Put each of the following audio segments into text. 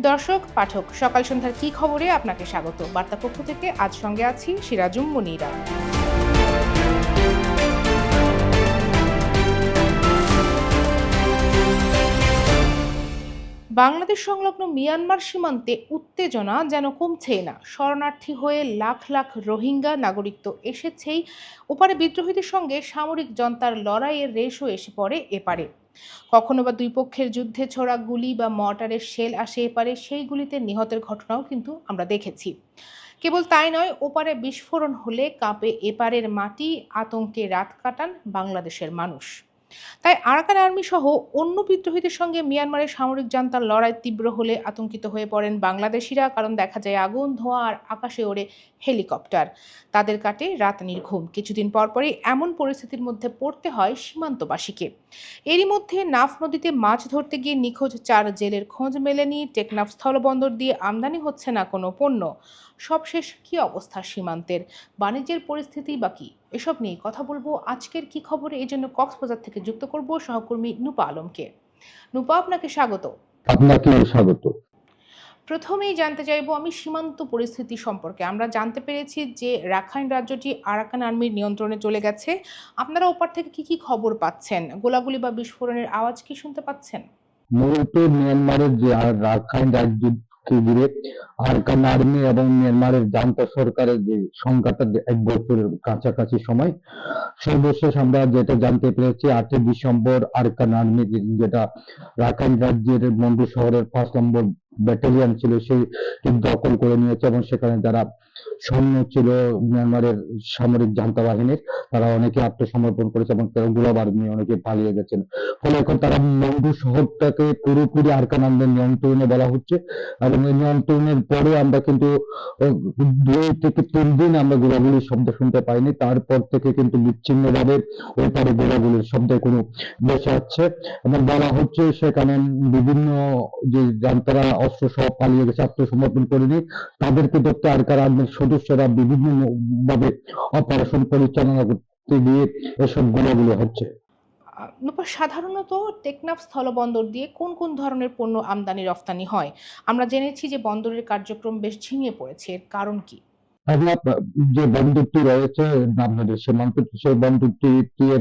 দর্শক, পাঠক, সকাল সন্ধ্যার কি খবরে আপনাকে স্বাগত? বার্তা পক্ষ থেকে আজ সঙ্গে আছি সিরাজুম মনিরা। বাংলাদেশ সংলগ্ন মিয়ানমার সীমান্তে উত্তেজনা যেন কমছেই না। শরণার্থী হয়ে লাখ লাখ রোহিঙ্গা নাগরিক তো এসেছেই। ওপারে বিদ্রোহীদের সঙ্গে সামরিক জনতার লড়াইয়ের রেশও এসে পড়ে এপারে। কখনো বা দুই পক্ষের যুদ্ধে ছোড়া গুলি বা মর্টারের শেল আসে এপারে সেই গুলিতে নিহতের ঘটনাও কিন্তু আমরা দেখেছি। কেবল তাই নয়, ওপারে বিস্ফোরণ হলে কাঁপে এপারের মাটি, আতঙ্কে রাত কাটান বাংলাদেশের মানুষ। তাই আরাকান আর্মি সহ অন্য বিদ্রোহীদের সঙ্গে মিয়ানমারের সামরিক জান্তার লড়াই তীব্র হলে আতঙ্কিত হয়ে পড়েন বাংলাদেশিরা, কারণ দেখা যায় আগুন, ধোঁয়া আর আকাশে ওড়ে হেলিকপ্টার। তাদের কাটে রাত নির্ঘুম কিছুদিন পরপরই এমন পরিস্থিতির মধ্যে পড়তে হয় সীমান্তবাসীকে। এরই মধ্যে নাফ নদীতে মাছ ধরতে গিয়ে নিখোঁজ চার জেলের খোঁজ মেলেনি, টেকনাফ স্থলবন্দর দিয়ে আমদানি হচ্ছে না কোনো পণ্য। সবশেষ কি অবস্থা সীমান্তের? বাণিজ্যের পরিস্থিতি বা কি? এসব নিয়ে কথা বলব। আজকের কি খবরে? এই জন্য কক্সবাজার থেকে যুক্ত করব সহকর্মী নুপা আলমকে। নুপা আপনাকে স্বাগত। আপনাকে স্বাগত। প্রথমেই জানতে চাইব আমি সীমান্ত পরিস্থিতি সম্পর্কে। আমরা জানতে পেরেছি যে রাখাইন রাজ্যটি আরাকান আর্মির নিয়ন্ত্রণে চলে গেছে। আপনারা ওপার থেকে কি কি খবর পাচ্ছেন? গোলাগুলি বা বিস্ফোরণের আওয়াজ কি শুনতে পাচ্ছেন? মূলত মিয়ানমারের যে রাখাইন রাজ্যকে ঘিরে আরকান আর্মি এবং মিয়ানমারের জান্তা সরকারের যে সংখ্যাটা এক বছরের কাছাকাছি সময়, সর্বশেষ আমরা যেটা জানতে পেরেছি, আটই ডিসেম্বর আরকান আর্মি যেটা রাখাইন রাজ্যের মন্ডু শহরের পাঁচ নম্বর ব্যাটালিয়ান ছিল, সেই দখল করে নিয়েছে এবং সেখানে যারা সৈন্য ছিল মিয়ানমারের সামরিক জান্তা বাহিনীর তারা অনেকে আত্মসমর্পণ করেছে এবং তারা গোলাবার নিয়ে অনেকে পালিয়ে গেছেন। ফলে এখন তারা মন্ডু শহরটাকে পুরোপুরি আরকান আর্মির নিয়ন্ত্রণে বলা হচ্ছে। এবং এই নিয়ন্ত্রণের পরে আমরা কিন্তু দুই থেকে তিন দিন আমরা গোলাগুলির শব্দ শুনতে পাইনি। তারপর থেকে কিন্তু বিচ্ছিন্ন ভাবে ওই পারে গোলাগুলির শব্দ কোনো বেঁচে যাচ্ছে এবং বলা হচ্ছে সেখানে বিভিন্ন যে জান্তারা অস্ত্র সহ পালিয়ে গেছে, আত্মসমর্পণ করেনি। তাদেরকে ধরতে আরকান আর্মির সদস্যরা বিভিন্ন ভাবে অপারেশন পরিচালনা করতে গিয়ে এসব গোলাগুলি হচ্ছে। সাধারণত টেকনাফ স্থলবন্দর দিয়ে কোন কোন ধরনের পণ্য আমদানি রফতানি হয়? আমরা জেনেছি যে বন্দরের কার্যক্রম বেশ ঝিমিয়ে পড়েছে এর কারণ কি? যে বন্দরটি রয়েছে আপনাদের সীমান্ত সেই বন্দরটি দিয়ে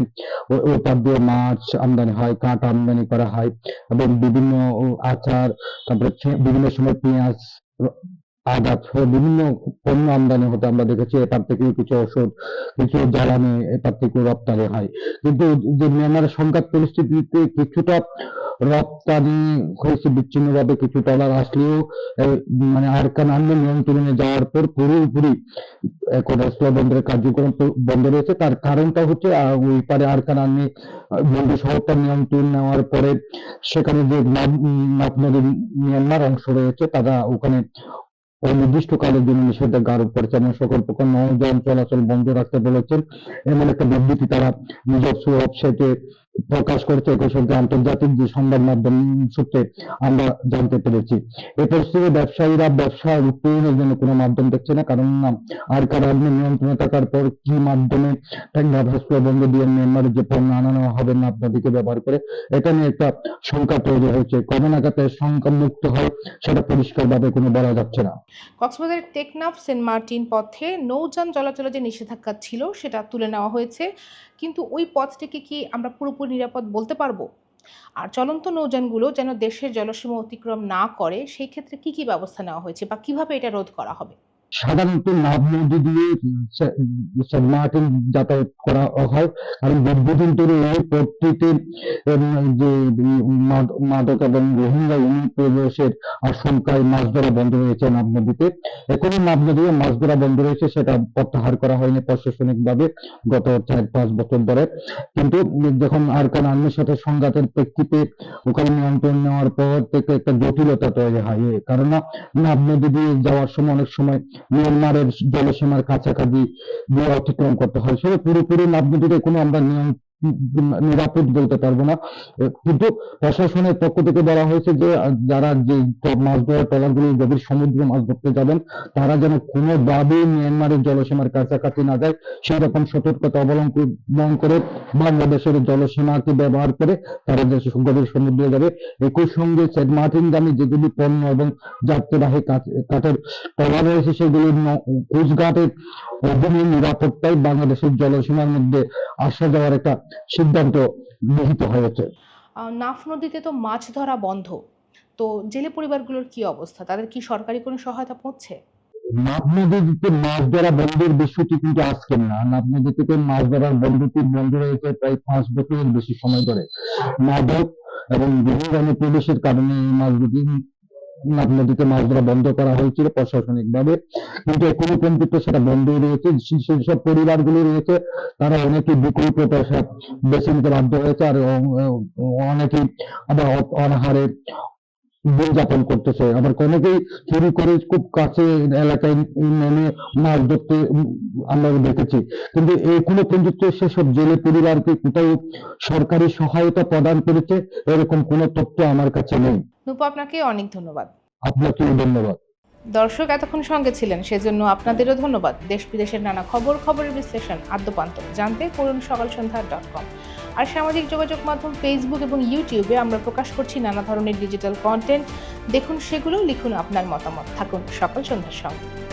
ও- দিয়ে মাছ আমদানি হয় কাঠ আমদানি করা হয় এবং বিভিন্ন আচার তারপরে বিভিন্ন সময় পেঁয়াজ আদা সহ বিভিন্ন পণ্য আমদানি হতে আমরা দেখেছি এপার থেকে কিছু ওষুধ, কিছু জ্বালানি এপার থেকে রপ্তানি হয়। কিন্তু যে মিয়ানমারের সংঘাত পরিস্থিতিতে কিছুটা রপ্তানি হয়েছে বিচ্ছিন্নভাবে, কিছু ডলার আসলেও মানে আরকান আর্মির নিয়ন্ত্রণে যাওয়ার পর পুরোপুরি এখন বন্দরের কার্যক্রম বন্ধ রয়েছে। তার কারণটা হচ্ছে ওই পারে আরকান আর্মি বন্ধু শহরটা নিয়ন্ত্রণ নেওয়ার পরে সেখানে যে নাব নদীর মিয়ানমার অংশ রয়েছে, তারা ওখানে অনির্দিষ্টকালের জন্য নিষেধাজ্ঞা আরোপ করেছে এবং সকল প্রকার নৌযান চলাচল বন্ধ রাখতে বলেছেন। এমন একটা বিবৃতি তারা নিজস্ব ওয়েবসাইটে প্রকাশ করেছে সঙ্গে আন্তর্জাতিক যে সংবাদ মাধ্যম সূত্রে আমরা জানতে পেরেছি। এই পরিস্থিতিতে ব্যবসায়ীরা ব্যবসা উত্তরণের জন্য কোনো মাধ্যম দেখছে না, কারণ আরকার আর্মি নিয়ন্ত্রণে থাকার পর কি মাধ্যমে দিয়ে মিয়ানমারের যে পণ্য আনানো হবে না আপনাদেরকে ব্যবহার করে একটা শঙ্কা তৈরি হয়েছে। কবে নাগাদ শঙ্কা মুক্ত হয় সেটা পরিষ্কার ভাবে কোনো বলা যাচ্ছে না। কক্সবাজারের টেকনাফ সেন্ট মার্টিন পথে নৌযান চলাচলে যে নিষেধাজ্ঞা ছিল সেটা তুলে নেওয়া হয়েছে। কিন্তু ওই পথটিকে কি আমরা পুরোপুরি নিরাপদ বলতে পারব? আর চলন্ত নৌযানগুলো যেন দেশের জলসীমা অতিক্রম না করে, সেই ক্ষেত্রে কি কি ব্যবস্থা নেওয়া হয়েছে বা কীভাবে এটা রোধ করা হবে? সাধারণত নাভ নদী দিয়ে সেন্ট মার্টিন যাতায়াত করা হয়। কারণ দীর্ঘদিন ধরে এই পথটিতে যে মাদক এবং রোহিঙ্গা অনুপ্রবেশের আশঙ্কায় মাছ ধরা বন্ধ রয়েছে নাভ নদীতে। এখনও নাভ নদীতে মাছ ধরা বন্ধ রয়েছে, সেটা প্রত্যাহার করা হয়নি প্রশাসনিক ভাবে গত চার, পাঁচ বছর ধরে। কিন্তু, যখন আরকান আর্মির সাথে সংঘাতের প্রেক্ষিতে ওখানে নিয়ন্ত্রণ নেওয়ার পর থেকে একটা জটিলতা তৈরি হয়। কারণ নাভ নদী দিয়ে যাওয়ার সময় অনেক সময় মিয়ানমারের জলসীমার কাছাকাছি দিয়ে অতিক্রম করতে হয়। সেটা পুরোপুরি নাভ নদীতে কোনো আমরা নিয়ম নিরাপদ বলতে পারব না। কিন্তু প্রশাসনের পক্ষ থেকে বলা হয়েছে যে যারা যে মাছ ধরার ট্রলারগুলো গভীর সমুদ্রে মাছ ধরতে যাবেন, তারা যেন কোনোভাবেই মিয়ানমারের জলসীমার কাছাকাছি না যায়। সেরকম সতর্কতা অবলম্বন করে বাংলাদেশের জলসীমাকে ব্যবহার করে তারা যে গভীর সমুদ্রে যাবে। একই সঙ্গে সেন্ট মার্টিনগামী যেগুলি পণ্য এবং যাত্রীবাহী কাঠ- কাঠের ট্রলার রয়েছে, সেগুলি কোস্টগার্ডের অধীনে নিরাপত্তায় বাংলাদেশের জলসীমার মধ্যে আসা যাওয়ার একটা সিদ্ধান্ত গৃহীত হয়েছে। নাফ নদীতে তো মাছ ধরা বন্ধ। তো জেলে পরিবারগুলোর কি অবস্থা? তাদের কি সরকারি কোনো সহায়তা পৌঁছে? নাফ নদীতে মাছ ধরা বন্ধের বিষয়টি কিন্তু আজকের না। নাফ নদী থেকে মাছ ধরার বন্ধটি বন্ধ রয়েছে প্রায় পাঁচ বছরের বেশি সময় ধরে। মাদক এবং বিভিন্ন প্রবেশের কারণে এই মাছগুলি নাফ নদীতে মাছ ধরা বন্ধ করা হয়েছিল প্রশাসনিক ভাবে কিন্তু এখনও পর্যন্ত সেটা বন্ধই রয়েছে সেসব পরিবারগুলি রয়েছে, তারা অনেকে বিকল্প পেশা বেছে নিতে বাধ্য হয়েছে, আর অনেকেই আবার অনাহারে দিন যাপন করতেছে। আবার অনেকেই চুরি করে খুব কাছে এলাকায় নেমে মাছ ধরতে আমরা দেখেছি। কিন্তু এখনও পর্যন্ত সেসব জেলে পরিবারকে কোথাও সরকারি সহায়তা প্রদান করেছে, এরকম কোনো তথ্য আমার কাছে নেই। নুপু আপনাকে অনেক ধন্যবাদ। আপনাকেও ধন্যবাদ। দর্শক এতক্ষণ সঙ্গে ছিলেন সেজন্য আপনাদেরও ধন্যবাদ। দেশ বিদেশের নানা খবর খবরের বিশ্লেষণ আদ্যপান্ত জানতে করুন সকাল সন্ধ্যা ডট কম আর সামাজিক যোগাযোগ মাধ্যম ফেসবুক এবং ইউটিউবে আমরা প্রকাশ করছি নানা ধরনের ডিজিটাল কন্টেন্ট দেখুন সেগুলো লিখুন আপনার মতামত। থাকুন সকাল সন্ধ্যার সঙ্গে।